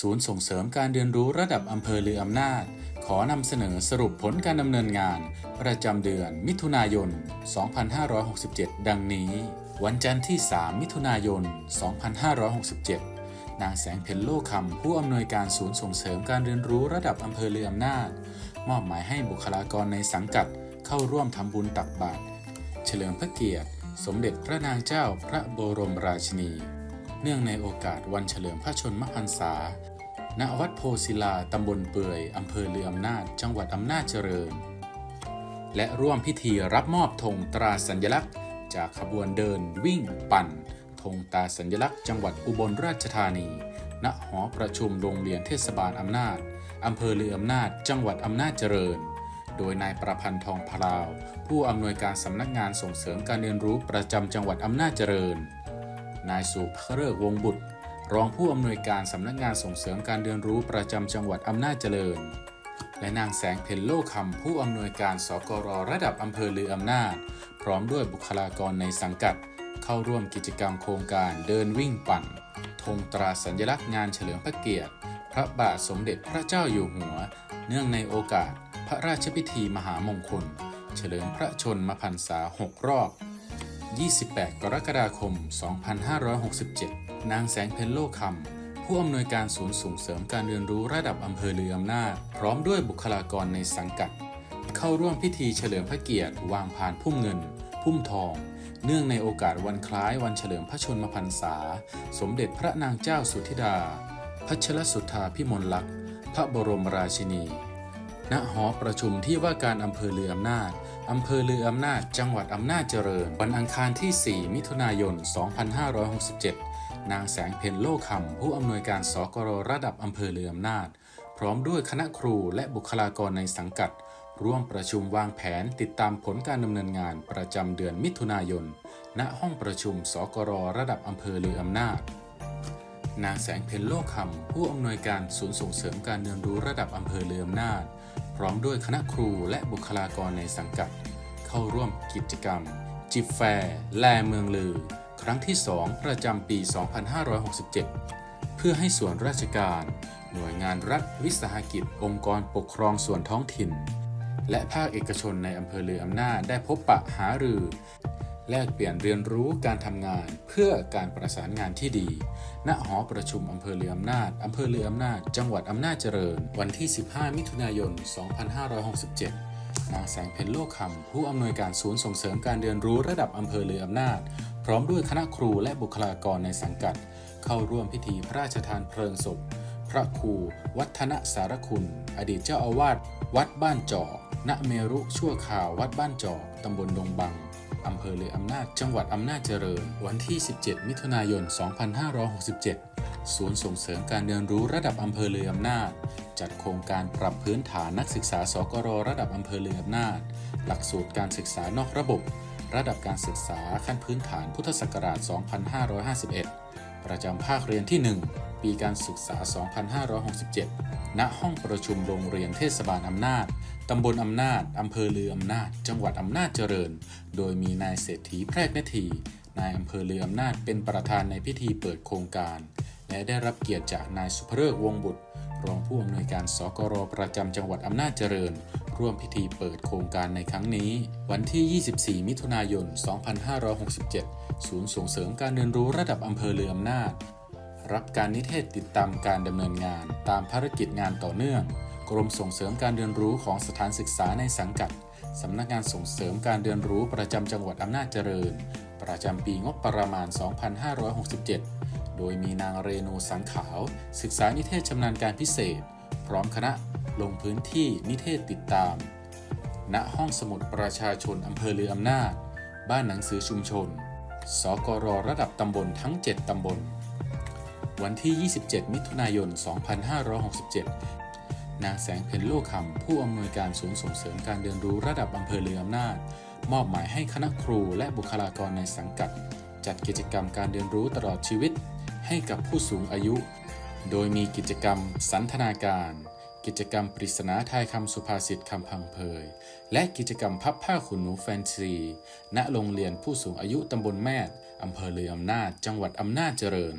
ศูนย์ส่งเสริมการเรียนรู้ระดับอำเภอลืออำนาจ ขอนำเสนอสรุปผลการดำเนินงาน ประจำเดือนมิถุนายน 2567 ดังนี้ วันจันทร์ที่ 3 มิถุนายน 2567 นางแสงเพ็ญโลคำผู้อำนวยการศูนย์ส่งเสริมการเรียนรู้ระดับอำเภอลืออำนาจ มอบหมายให้บุคลากรในสังกัดเข้าร่วมทำบุญตักบาตรเฉลิมพระเกียรติ สมเด็จพระนางเจ้าพระบรมราชินี เนื่องในโอกาสวันเฉลิมพระชนมพรรษา ณ วัดโพศิลา ตำบลเปื่อย อำเภอเลืออำนาจ จังหวัดอำนาจเจริญ และร่วมพิธีรับมอบธงตราสัญลักษณ์ จากขบวนเดินวิ่งปั่นธงตราสัญลักษณ์จังหวัดอุบลราชธานี ณ หอประชุมโรงเรียนเทศบาลอำนาจ อำเภอเลืออำนาจ จังหวัดอำนาจเจริญ โดยนายประพันธ์ทองพราว ผู้อำนวยการสำนักงานส่งเสริมการเรียนรู้ประจำจังหวัดอำนาจเจริญ นายสุภเริกวงศ์บุตร รองผู้อำนวยการสำนักงานส่งเสริมการเรียนรู้ประจำจังหวัดอำนาจเจริญ และนางแสงเพ็ญโลคำผู้อำนวยการสกรระดับอำเภอลืออำนาจ พร้อมด้วยบุคลากรในสังกัด เข้าร่วมกิจกรรมโครงการเดินวิ่งปั่นธงตราสัญลักษณ์งานเฉลิมพระเกียรติ พระบาทสมเด็จพระเจ้าอยู่หัว เนื่องในโอกาสพระราชพิธีมหามงคล เฉลิมพระชนมพรรษา 6 รอบ 28 กรกฎาคม 2567 นางแสงเพ็ญโลคำผู้อำนวยการศูนย์ส่งเสริมการเรียนรู้ระดับอำเภอเลืออำนาจ พร้อมด้วยบุคลากรในสังกัด เข้าร่วมพิธีเฉลิมพระเกียรติวางพานพุ่มเงิน พุ่มทอง เนื่องในโอกาสวันคล้ายวันเฉลิมพระชนมพรรษา สมเด็จพระนางเจ้าสุธิดา พัชรสุธาพิมลลักษณ์ พระบรมราชินี ณหอประชุมที่ว่าการอำเภอเลืออำนาจ อำเภอเลืออำนาจ จังหวัดอำนาจเจริญ วันอังคารที่ 4 มิถุนายน 2567 นางแสงเพ็ญโลคำผู้อำนวยการสกรระดับอำเภอเลืออำนาจ พร้อมด้วยคณะครูและบุคลากรในสังกัด ร่วมประชุมวางแผนติดตามผลการดำเนินงานประจำเดือนมิถุนายน ณ ห้องประชุมสกรระดับอำเภอเลืออำนาจนางแสงเพ็ญโลคำผู้อำนวยการศูนย์ส่งเสริมการเรียนรู้ระดับอำเภอเลืออำนาจ พร้อมด้วยคณะครูและบุคลากรในสังกัด เข้าร่วมกิจกรรม จิบแฟร์แลเมืองลือ ครั้งที่ 2 ประจำปี 2567 เพื่อให้ส่วนราชการ หน่วยงานรัฐวิสาหกิจ องค์กรปกครองส่วนท้องถิ่น และภาคเอกชนในอำเภอเลืออำนาจได้พบปะหารือ แลกเปลี่ยนเรียนรู้การทำงานเพื่อการประสานงานที่ดี ณ หอประชุมอำเภอเลืออำนาจอำเภอเลืออำนาจ จังหวัดอำนาจเจริญ วันที่ 15 มิถุนายน 2567 นางแสงเพ็ญโลกคำผู้อำนวยการศูนย์ส่งเสริมการเรียนรู้ระดับอำเภอเลืออำนาจ พร้อมด้วยคณะครูและบุคลากรในสังกัด เข้าร่วมพิธีพระราชทานเพลิงศพ พระครู วัฒนสารคุณ อดีตเจ้าอาวาสวัดบ้านจอก ณ เมรุชั่วคราววัดบ้านจอกตำบลดงบัง อำเภอเลืออำนาจ จังหวัดอำนาจเจริญ วันที่ 17 มิถุนายน 2567 ศูนย์ส่งเสริมการเรียนรู้ระดับอำเภอเลืออำนาจ จัดโครงการปรับพื้นฐานนักศึกษาสกรระดับอำเภอเลืออำนาจ หลักสูตรการศึกษานอกระบบ ระดับการศึกษาขั้นพื้นฐานพุทธศักราช 2551 ประจำภาคเรียนที่ 1 ปีการศึกษา 2567 ณ ห้องประชุมโรงเรียนเทศบาลอำนาจ ตำบลอำนาจ อำเภอลืออำนาจ จังหวัดอำนาจเจริญ โดยมีนายเศรษฐีแพรกนาทีนายอำเภอลืออำนาจเป็นประธานในพิธีเปิดโครงการ และได้รับเกียรติจากนายสุภเริกวงศ์บุตร รองผู้อำนวยการสกรประจำจังหวัดอำนาจเจริญ ร่วมพิธีเปิดโครงการในครั้งนี้ วันที่ 24 มิถุนายน 2567 ศูนย์ส่งเสริมการเรียนรู้ระดับอำเภอเลืออำนาจ รับการนิเทศติดตามการดำเนินงานตามภารกิจงานต่อเนื่อง กรมส่งเสริมการเรียนรู้ของสถานศึกษาในสังกัดสำนักงานส่งเสริมการเรียนรู้ประจำจังหวัดอำนาจเจริญ ประจำปีงบประมาณ 2567 โดยมีนางเรนูสังขาว ศึกษานิเทศชำนาญการพิเศษ พร้อมคณะลงพื้นที่นิเทศติดตาม ณ ห้องสมุดประชาชนอำเภอเลืออำนาจ บ้านหนังสือชุมชน สกรระดับตำบลทั้ง 7 ตำบล วันที่ 27 มิถุนายน 2567 นางแสงเพ็ญโลคำผู้อำนวยการศูนย์ส่งเสริมการเรียนรู้ระดับอำเภอเลืออำนาจ มอบหมายให้คณะครูและบุคลากรในสังกัด จัดกิจกรรมการเรียนรู้ตลอดชีวิต ให้กับผู้สูงอายุ โดยมีกิจกรรมสันทนาการ กิจกรรมปริศนาทายคำสุภาษิตคำพังเพย และกิจกรรมพับผ้าขนหนูแฟนซี ณ โรงเรียนผู้สูงอายุตำบลแม่ดอำเภอเลืออำนาจ จังหวัดอำนาจเจริญ